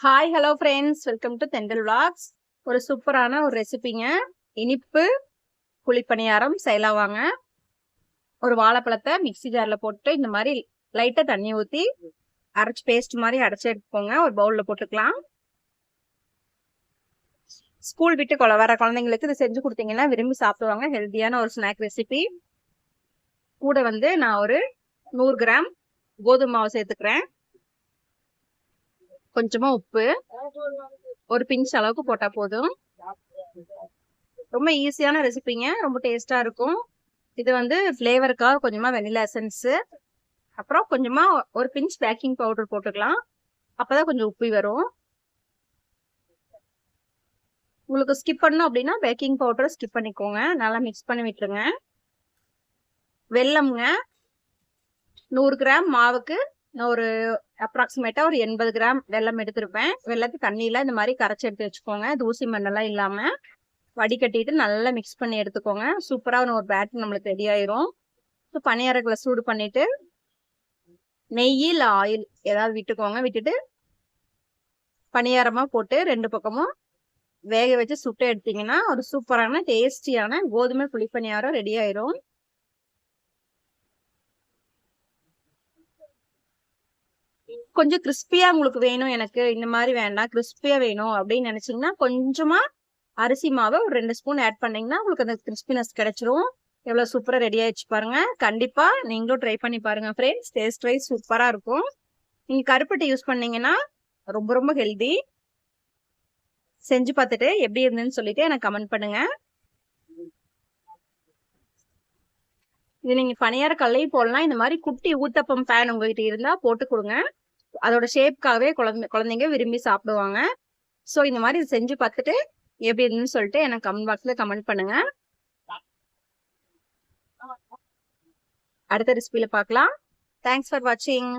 Hi hello friends welcome to dental vlogs ஒரு சூப்பரான ஒரு ரெசிபிங்க இனிப்பு குழிப்பணியாரம் செய்யலாம் வாங்க ஒரு வாழைப்பழத்தை மிக்ஸி ஜாரில் போட்டு இந்த மாதிரி லைட்டாக தண்ணி ஊற்றி அரைச்சி பேஸ்ட் மாதிரி அரைச்சி எடுத்துக்கோங்க. ஒரு பவுலில் போட்டுக்கலாம். ஸ்கூல் விட்டு கொலை வர குழந்தைங்களுக்கு இது செஞ்சு கொடுத்தீங்கன்னா விரும்பி சாப்பிடுவாங்க. ஹெல்த்தியான ஒரு ஸ்நாக் ரெசிபி கூட வந்து நான் ஒரு நூறு கிராம் கோதுமை மாவு சேர்த்துக்கிறேன். கொஞ்சமா உப்பு ஒரு பிஞ்ச் அளவுக்கு போட்டா போதும். ரொம்ப ஈஸியான ரெசிபிங்க ரொம்ப டேஸ்டா இருக்கும். இது வந்து ஃப்ளேவருக்காக கொஞ்சமா வெனிலா எசன்ஸ். அப்புறம் கொஞ்சமா ஒரு பிஞ்ச் பேக்கிங் பவுடர் போட்டுக்கலாம். அப்பதான் கொஞ்சம் உப்பி வரும். உங்களுக்கு ஸ்கிப் பண்ணணும் அப்படின்னா பேக்கிங் பவுடரை ஸ்கிப் பண்ணிக்கோங்க. நல்லா மிக்ஸ் பண்ணி விட்டுருங்க. வெல்லம்ங்க. நூறு கிராம் மாவுக்கு நான் ஒரு அப்ராக்சிமேட்டா ஒரு எண்பது கிராம் வெல்லம் எடுத்திருப்பேன். வெள்ளத்தை தண்ணியில இந்த மாதிரி கரைச்சி எடுத்து வச்சுக்கோங்க. தூசி மண்ணெல்லாம் இல்லாம வடிகட்டிட்டு நல்லா மிக்ஸ் பண்ணி எடுத்துக்கோங்க. சூப்பராக ஒரு பேட்டர் நம்மளுக்கு ரெடி ஆயிரும். ஸோ சூடு பண்ணிட்டு நெய் இல்லை ஆயில் ஏதாவது விட்டுக்கோங்க. விட்டுட்டு பணியாரமா போட்டு ரெண்டு பக்கமும் வேக வச்சு சுட்டு எடுத்தீங்கன்னா ஒரு சூப்பரான டேஸ்டியான கோதுமை புளிப்பணியாரம் ரெடி ஆயிரும். கொஞ்சம் கிறிஸ்பியா உங்களுக்கு வேணும் எனக்கு இந்த மாதிரி வேண்டாம் கிறிஸ்பியா வேணும் அப்படின்னு நினைச்சீங்கன்னா கொஞ்சமா அரிசி மாவை ஒரு ரெண்டு ஸ்பூன் ஆட் பண்ணீங்கன்னா உங்களுக்கு அந்த கிறிஸ்பினஸ் கிடைச்சிரும். எவ்வளவு சூப்பரா ரெடி ஆயிடுச்சு பாருங்க. கண்டிப்பா நீங்களும் ட்ரை பண்ணி பாருங்க ஃப்ரெண்ட்ஸ் டேஸ்ட் வைஸ் சூப்பரா இருக்கும். நீங்க கருப்பட்டை யூஸ் பண்ணீங்கன்னா ரொம்ப ரொம்ப ஹெல்தி செஞ்சு பார்த்துட்டு எப்படி இருந்ததுன்னு சொல்லிட்டு எனக்கு கமெண்ட் பண்ணுங்க. இது நீங்க பணியார கல்லையும் போடலாம். இந்த மாதிரி குட்டி ஊத்தப்பம் பேன் உங்ககிட்ட இருந்தா போட்டு கொடுங்க. அதோட ஷேப்காகவே குழந்தை குழந்தைங்க விரும்பி சாப்பிடுவாங்க. ஸோ இந்த மாதிரி செஞ்சு பார்த்துட்டு எப்படி இருந்துன்னு சொல்லிட்டு எனக்கு கமெண்ட் பாக்ஸ்ல கமெண்ட் பண்ணுங்க. அடுத்த ரெசிபியில பார்க்கலாம். தேங்க்ஸ் ஃபார் வாட்சிங்